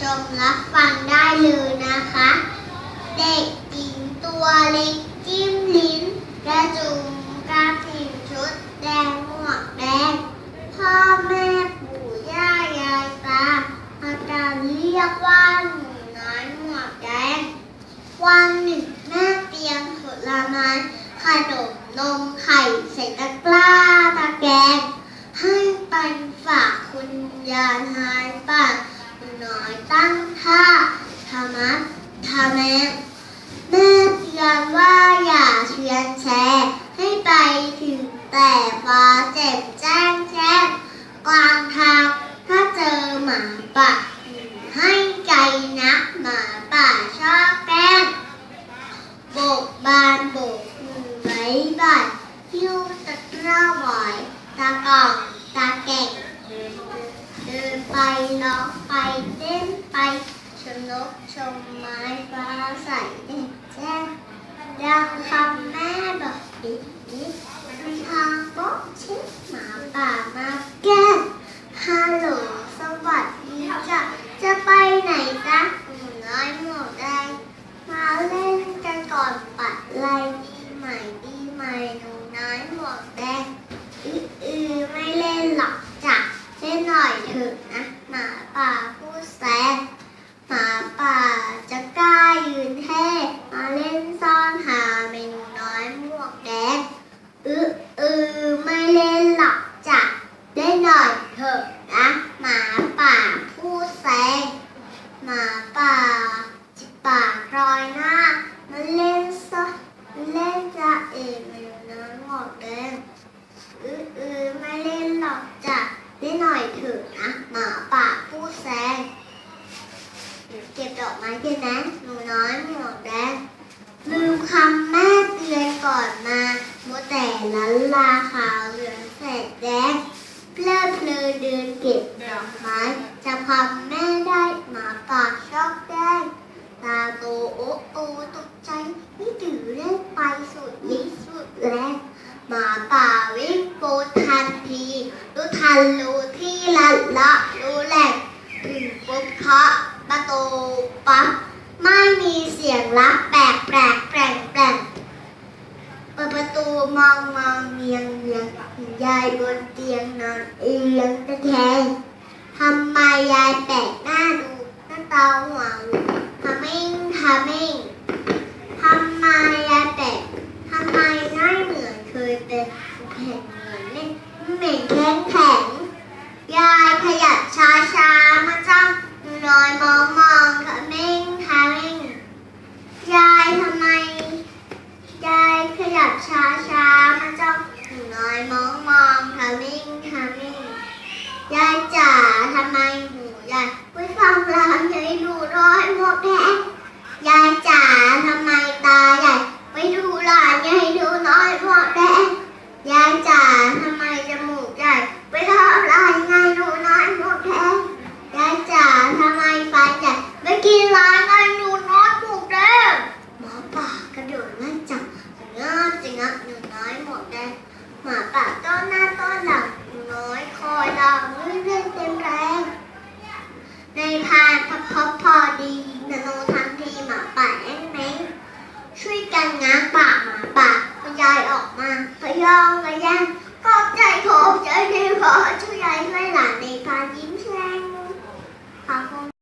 ชมรับฟังได้เลยนะคะ เด็กหญิงตัวเล็กจิ้มลิ้นกระจุมกระถิ่นชุดแดงหมวกแดงพ่อแม่ปู่ย่ายายตาอาจารย์เรียกว่าหนูน้อยหมวกแดงวันหนึ่งแม่เตรียมผลไม้ขนมนมไข่ใส่ตะกร้าตะแกรงให้ไปฝากคุณยายหายปาห นูน้อยตั้งท่าธรรมะทาแมงแม่เตือนว่าอย่าเชียนแชร์ให้ไปถึงแต่ฟ้าแจ่มแจ้งแจ้งกลางทางถ้าเจอหมาป่าให้ใจนักหมาป่าชอบแกล้งโบกบานโบกมือไว้บ่ายหิ้วตะกร้าไหวตากองตาแก่ง ไปร้องไปเต้นไปชมนกชมไม้ฟ้าใสแจ่แจ้งดังคำแม่บอกดิดิมีทางโป๊ะชิดหมาป่ามาแก้ฮัลโหลสวัสดีจ้ะจะไปไหนจ๊ะหนูน้อยหมวกแดงมาเล่นกันก่อนปัดไลดีใหม่ดีใหม่หนูน้อยหมวกแดงอือไม่เล่นหรอกจ้ะเล่นหน่อยเถอะนะ ป่าพูดแซงหมาป่าจะกล้ายืนแท่มาเล่นซ่อนหาเมนูน้อยหมวกแดงอืออือไม่เล่นหรอกจ้ะเล่นหน่อยเถอะนะหมาป่าพูดแซงหมาป่าจิปากรอยหน้ามาเล่นซ่อนเล่นจะเอกเมนูน้อยหมวกแดงอืออือไม่เล่นหรอกจ้ะเล่นหน่อยเถอะนะหมาป่าพูดแซง เก็บด อกไม้กันนะ หนูน้อยหมวกแดงลืมคำแม่เตือนก่อนมาโมแต่ลันลาขาวเหลืองแสดแดงเพลิดเพลินเดินเก็บดอกไม้ จะพาแม่ได้หมาป่าชอบแดงตาโตโอโอตกใจไม่ถือเล่นไปสุดลิสุดแรงหมาป่าวิ่งโปทันทีรู้ทันรู้ที่ละละรู้แหล่งถึงปุ๊บเคาะ ประตูปั๊บไม่มีเสียงรับแปลกแปลกแปลกแปลกเปิดประตูมองมองเมียงเมียงยายบนเตียงนอนเอียงตะแคงทำไมยายแปลกหน้าดูหน้าตาหวทำมิ่งทำมิ่งทำไมยายแปลกทำไมหน้าเหมือนเคยเป็นแผ่นเหมือนเล่นเหม็นแข็งแข็ง ยายขยับช้าช้าๆมาจ้องหนูน้อยมองมองทะเม่งทะเม่งยายทำไม ยายขยับช้าช้าๆมาจ้องหนูน้อยมองมองทะเม่งทะเม่งยายจ๋าทำไมหูยายไว้ฟังลางยายดูร้ อยหมดแดงยายจ๋าทำไมตาใหญ่ไปดูหลานยายดูน้อยหมดแดงยายจ๋า Con người dân không